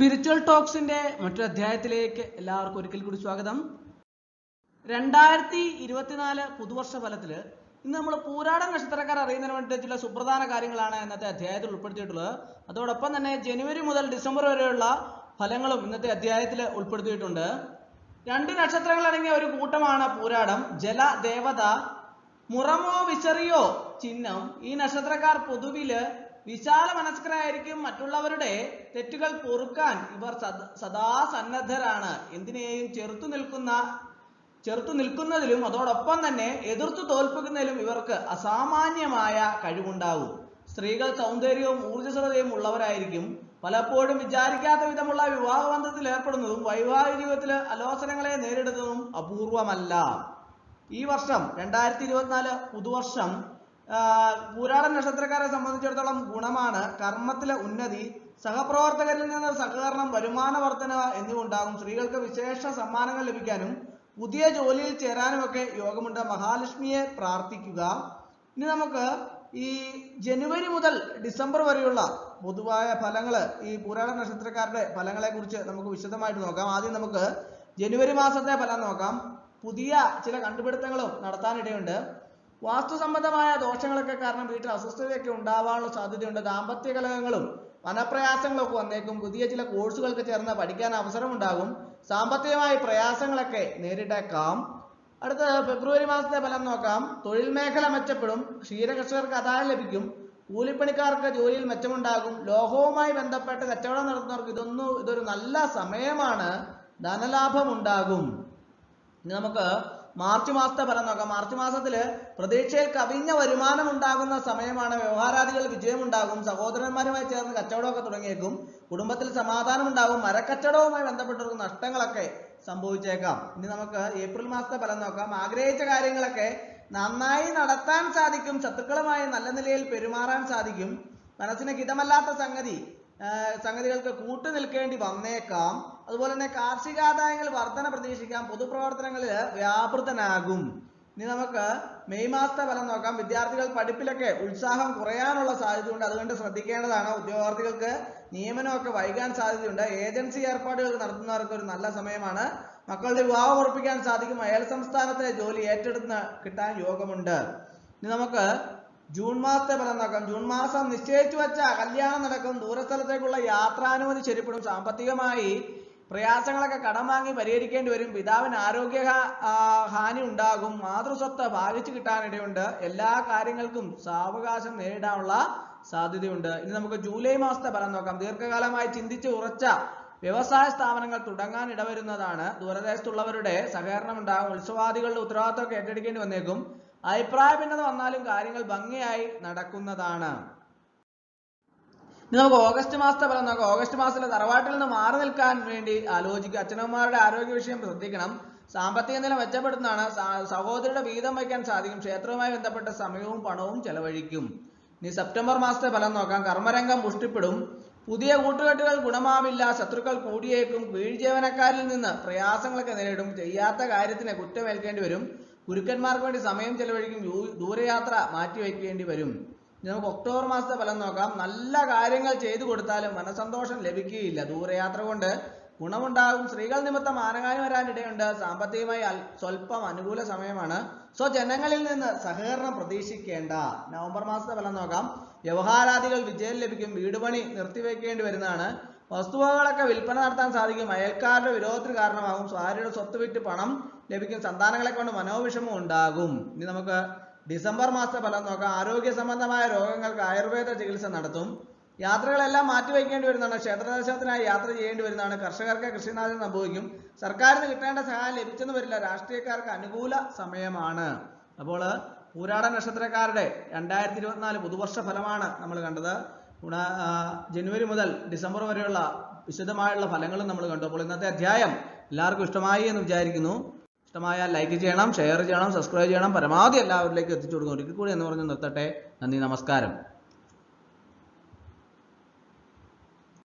Spiritual ടോക്സിന്റെ മറ്റൊരു അധ്യായത്തിലേക്ക് എല്ലാവർക്കും ഒരിക്കൽ കൂടി സ്വാഗതം. രണ്ടായിരത്തി ഇരുപത്തിനാല് പുതുവർഷ ഫലത്തിൽ ഇന്ന് നമ്മൾ പൂരാട നക്ഷത്രക്കാർ അറിയുന്നതിന് വേണ്ടി ചില സുപ്രധാന കാര്യങ്ങളാണ് ഇന്നത്തെ അധ്യായത്തിൽ ഉൾപ്പെടുത്തിയിട്ടുള്ളത്. അതോടൊപ്പം തന്നെ ജനുവരി മുതൽ ഡിസംബർ വരെയുള്ള ഫലങ്ങളും ഇന്നത്തെ അധ്യായത്തിൽ ഉൾപ്പെടുത്തിയിട്ടുണ്ട്. രണ്ട് നക്ഷത്രങ്ങൾ അടങ്ങിയ ഒരു കൂട്ടമാണ് പൂരാടം ജല ദേവത മുറമോ വിശറിയോ ചിഹ്നം. ഈ നക്ഷത്രക്കാർ പൊതുവിൽ വിശാല മനസ്കരായിരിക്കും മറ്റുള്ളവരുടെ തെറ്റുകൾ പൊറുക്കാൻ ഇവർ സദ- സന്നദ്ധരാണ്. എന്തിനേയും ചെറുത്തു നിൽക്കുന്ന ചെറുത്തു നിൽക്കുന്നതിലും അതോടൊപ്പം തന്നെ എതിർത്തു തോൽപ്പിക്കുന്നതിലും ഇവർക്ക് അസാമാന്യമായ കഴിവുണ്ടാവും. സ്ത്രീകൾ സൗന്ദര്യവും ഊർജസ്വലതയും ഉള്ളവരായിരിക്കും. പലപ്പോഴും വിചാരിക്കാത്ത വിധമുള്ള വിവാഹ ബന്ധത്തിൽ ഏർപ്പെടുന്നതും വൈവാഹിക ജീവിതത്തിൽ അലോസരങ്ങളെ നേരിടുന്നതും അപൂർവമല്ല. ഈ വർഷം രണ്ടായിരത്തി ഇരുപത്തിനാല് പുതുവർഷം പൂരാട നക്ഷത്രക്കാരെ സംബന്ധിച്ചിടത്തോളം ഗുണമാണ്. കർമ്മത്തിലെ ഉന്നതി സഹപ്രവർത്തകരിൽ നിന്ന് സഹകരണം വരുമാന വർധന എന്നിവ ഉണ്ടാകും സ്ത്രീകൾക്ക് വിശേഷ സമ്മാനങ്ങൾ ലഭിക്കാനും പുതിയ ജോലിയിൽ ചേരാനും ചേരാനുമൊക്കെ യോഗമുണ്ട്. മഹാലക്ഷ്മിയെ പ്രാർത്ഥിക്കുക. ഇനി നമുക്ക് ഈ ജനുവരി മുതൽ ഡിസംബർ വരെയുള്ള പൊതുവായ ഫലങ്ങൾ ഈ പൂരാട നക്ഷത്രക്കാരുടെ ഫലങ്ങളെ കുറിച്ച് നമുക്ക് വിശദമായിട്ട് നോക്കാം. ആദ്യം നമുക്ക് ജനുവരി മാസത്തെ ഫലം നോക്കാം. പുതിയ ചില കണ്ടുപിടുത്തങ്ങളും നടത്താനിടയുണ്ട്. വാസ്തു സംബന്ധമായ ദോഷങ്ങളൊക്കെ കാരണം വീട്ടിൽ അസ്വസ്ഥതയൊക്കെ ഉണ്ടാവാനുള്ള സാധ്യതയുണ്ട്. ദാമ്പത്യ കലഹങ്ങളും വനപ്രയാസങ്ങളൊക്കെ വന്നേക്കും. പുതിയ ചില കോഴ്സുകൾക്ക് ചേർന്ന് പഠിക്കാൻ അവസരമുണ്ടാകും. സാമ്പത്തികമായി പ്രയാസങ്ങളൊക്കെ നേരിട്ടേക്കാം. അടുത്ത ഫെബ്രുവരി മാസത്തെ ഫലം നോക്കാം. തൊഴിൽ മേഖല മെച്ചപ്പെടും. ക്ഷീരകർഷകർക്ക് ആദായം ലഭിക്കും. കൂലിപ്പണിക്കാർക്ക് ജോലിയിൽ മെച്ചമുണ്ടാകും. ലോഹവുമായി ബന്ധപ്പെട്ട് കച്ചവടം നടത്തുന്നവർക്ക് ഇതൊന്നും ഇതൊരു നല്ല സമയമാണ്. ധനലാഭം ഉണ്ടാകും ഇനി നമുക്ക് മാർച്ച് മാസത്തെ ഫലം നോക്കാം. മാർച്ച് മാസത്തിൽ പ്രതീക്ഷയിൽ കവിഞ്ഞ വരുമാനം ഉണ്ടാകുന്ന സമയമാണ് വ്യവഹാരാദികൾ വിജയമുണ്ടാകും. സഹോദരന്മാരുമായി ചേർന്ന് കച്ചവടമൊക്കെ തുടങ്ങിയേക്കും. കുടുംബത്തിൽ സമാധാനം ഉണ്ടാകും. മരക്കച്ചവടവുമായി ബന്ധപ്പെട്ടവർക്ക് നഷ്ടങ്ങളൊക്കെ സംഭവിച്ചേക്കാം. ഇനി നമുക്ക് ഏപ്രിൽ മാസത്തെ ഫലം നോക്കാം. ആഗ്രഹിച്ച കാര്യങ്ങളൊക്കെ നന്നായി നടത്താൻ സാധിക്കും. ശത്രുക്കളുമായി നല്ല നിലയിൽ പെരുമാറാൻ സാധിക്കും. മനസ്സിന് ഹിതമല്ലാത്ത സംഗതി സംഗതികൾക്ക് കൂട്ടു നിൽക്കേണ്ടി വന്നേക്കാം. അതുപോലെ തന്നെ കാർഷികാദായങ്ങൾ വർധന പ്രതീക്ഷിക്കാം. പൊതുപ്രവർത്തനങ്ങളിൽ വ്യാപൃതനാകും. ഇനി നമുക്ക് മെയ് മാസത്തെ ഫലം നോക്കാം. വിദ്യാർത്ഥികൾ പഠിപ്പിലൊക്കെ ഉത്സാഹം കുറയാനുള്ള സാധ്യതയുണ്ട്. അതുകൊണ്ട് ശ്രദ്ധിക്കേണ്ടതാണ് ഉദ്യോഗാർത്ഥികൾക്ക് നിയമനമൊക്കെ വൈകാൻ സാധ്യതയുണ്ട്. ഏജൻസി ഏർപ്പാടുകൾ നടത്തുന്നവർക്ക് ഒരു നല്ല സമയമാണ്. മക്കളുടെ വിവാഹം ഉറപ്പിക്കാൻ സാധിക്കും. അയൽ സംസ്ഥാനത്തിലെ ജോലി ഏറ്റെടുത്ത് കിട്ടാൻ യോഗമുണ്ട്. ഇനി നമുക്ക് ജൂൺ മാസത്തെ ഫലം നോക്കാം. ജൂൺ മാസം നിശ്ചയിച്ചു വെച്ച കല്യാണം നടക്കും. ദൂരസ്ഥലത്തേക്കുള്ള യാത്രാനുമതി ശരിപ്പെടും. സാമ്പത്തികമായി പ്രയാസങ്ങളൊക്കെ കടം വാങ്ങി പരിഹരിക്കേണ്ടി വരും. പിതാവിന് ആരോഗ്യ ഹാനി ഉണ്ടാകും. മാതൃസ്വത്ത് ഭാഗിച്ചു കിട്ടാനിടയുണ്ട് എല്ലാ കാര്യങ്ങൾക്കും സാവകാശം നേരിടാനുള്ള സാധ്യതയുണ്ട്. ഇനി നമുക്ക് ജൂലൈ മാസത്തെ ഫലം നോക്കാം. ദീർഘകാലമായി ചിന്തിച്ച് ഉറച്ച വ്യവസായ സ്ഥാപനങ്ങൾ തുടങ്ങാൻ ഇടവരുന്നതാണ്. ദൂരദേശത്തുള്ളവരുടെ സഹകരണം ഉണ്ടാകും. ഉത്സവാദികളുടെ ഉത്തരവാദിത്തമൊക്കെ ഏറ്റെടുക്കേണ്ടി വന്നേക്കും. അഭിപ്രായ ഭിന്നത വന്നാലും കാര്യങ്ങൾ ഭംഗിയായി നടക്കുന്നതാണ്. നമുക്ക് ഓഗസ്റ്റ് മാസത്തെ ഫലം നോക്കാം. ഓഗസ്റ്റ് മാസത്തിലെ തറവാട്ടിൽ നിന്ന് മാറി നിൽക്കാൻ വേണ്ടി ആലോചിക്കുക. അച്ഛനമ്മമാരുടെ ആരോഗ്യ വിഷയം ശ്രദ്ധിക്കണം. സാമ്പത്തിക നില മെച്ചപ്പെടുത്തുന്നതാണ്. സഹോദരിയുടെ വീതം വയ്ക്കാൻ സാധിക്കും. ക്ഷേത്രവുമായി ബന്ധപ്പെട്ട സമയവും പണവും ചെലവഴിക്കും. ഇനി സെപ്റ്റംബർ മാസത്തെ ഫലം നോക്കാം. കർമ്മരംഗം പുഷ്ടിപ്പെടും. പുതിയ കൂട്ടുകെട്ടുകൾ ഗുണമാവില്ല. ശത്രുക്കൾ കൂടിയേക്കും. കീഴ്ജീവനക്കാരിൽ നിന്ന് പ്രയാസങ്ങളൊക്കെ നേരിടും. ചെയ്യാത്ത കാര്യത്തിന് കുറ്റമേൽക്കേണ്ടി വരും. ഗുരുക്കന്മാർക്ക് വേണ്ടി സമയം ചെലവഴിക്കും ദൂരയാത്ര മാറ്റിവെക്കേണ്ടി വരും. നമുക്ക് ഒക്ടോബർ മാസത്തെ ഫലം നോക്കാം. നല്ല കാര്യങ്ങൾ ചെയ്തു കൊടുത്താലും മനസന്തോഷം ലഭിക്കുകയില്ല. ദൂരയാത്ര കൊണ്ട് ഗുണമുണ്ടാകും. സ്ത്രീകൾ നിമിത്തം ആനങ്ങാനി വരാനിടയുണ്ട് സാമ്പത്തികമായി സ്വല്പം അനുകൂല സമയമാണ്. സോ ജനങ്ങളിൽ നിന്ന് സഹകരണം പ്രതീക്ഷിക്കേണ്ട. നവംബർ മാസത്തെ ഫലം നോക്കാം. വ്യവഹാരാദികൾ വിജയം ലഭിക്കും. വീടുപണി നിർത്തിവെക്കേണ്ടി വരുന്നതാണ്. വസ്തുവകളൊക്കെ വിൽപ്പന നടത്താൻ സാധിക്കും. അയൽക്കാരുടെ വിരോധത്തിന് കാരണമാകും. ഭാര്യയുടെ സ്വത്ത് വിറ്റ് പണം ലഭിക്കും സന്താനങ്ങളെ കൊണ്ട് മനോവിഷമം ഉണ്ടാകും. ഇനി നമുക്ക് ഡിസംബർ മാസത്തെ ഫലം നോക്കാം. ആരോഗ്യ സംബന്ധമായ രോഗങ്ങൾക്ക് ആയുർവേദ ചികിത്സ നടത്തും. യാത്രകളെല്ലാം മാറ്റിവെക്കേണ്ടി വരുന്നതാണ്. ക്ഷേത്രദർശനത്തിനായി യാത്ര ചെയ്യേണ്ടി വരുന്നതാണ്. കർഷകർക്ക് കൃഷിനാശം സംഭവിക്കും. സർക്കാരിന് കിട്ടേണ്ട സഹായം ലഭിച്ചെന്ന് വരില്ല. രാഷ്ട്രീയക്കാർക്ക് അനുകൂല സമയമാണ്. അപ്പോൾ പൂരാട നക്ഷത്രക്കാരുടെ രണ്ടായിരത്തി ഇരുപത്തിനാല് പുതുവർഷ ഫലമാണ് നമ്മൾ കണ്ടത്. ഗുണ ജനുവരി മുതൽ ഡിസംബർ വരെയുള്ള വിശദമായുള്ള ഫലങ്ങളും നമ്മൾ കണ്ടു. അപ്പോൾ ഇന്നത്തെ അധ്യായം എല്ലാവർക്കും ഇഷ്ടമായി എന്ന് വിചാരിക്കുന്നു. ഇഷ്ടമായാൽ ലൈക്ക് ചെയ്യണം ഷെയർ ചെയ്യണം സബ്സ്ക്രൈബ് ചെയ്യണം പരമാവധി എല്ലാവരിലേക്കും എത്തിച്ചു കൊടുക്കുന്നു ഒരിക്കൽ കൂടി എന്ന് പറഞ്ഞ് നിർത്തട്ടെ. നന്ദി നമസ്കാരം.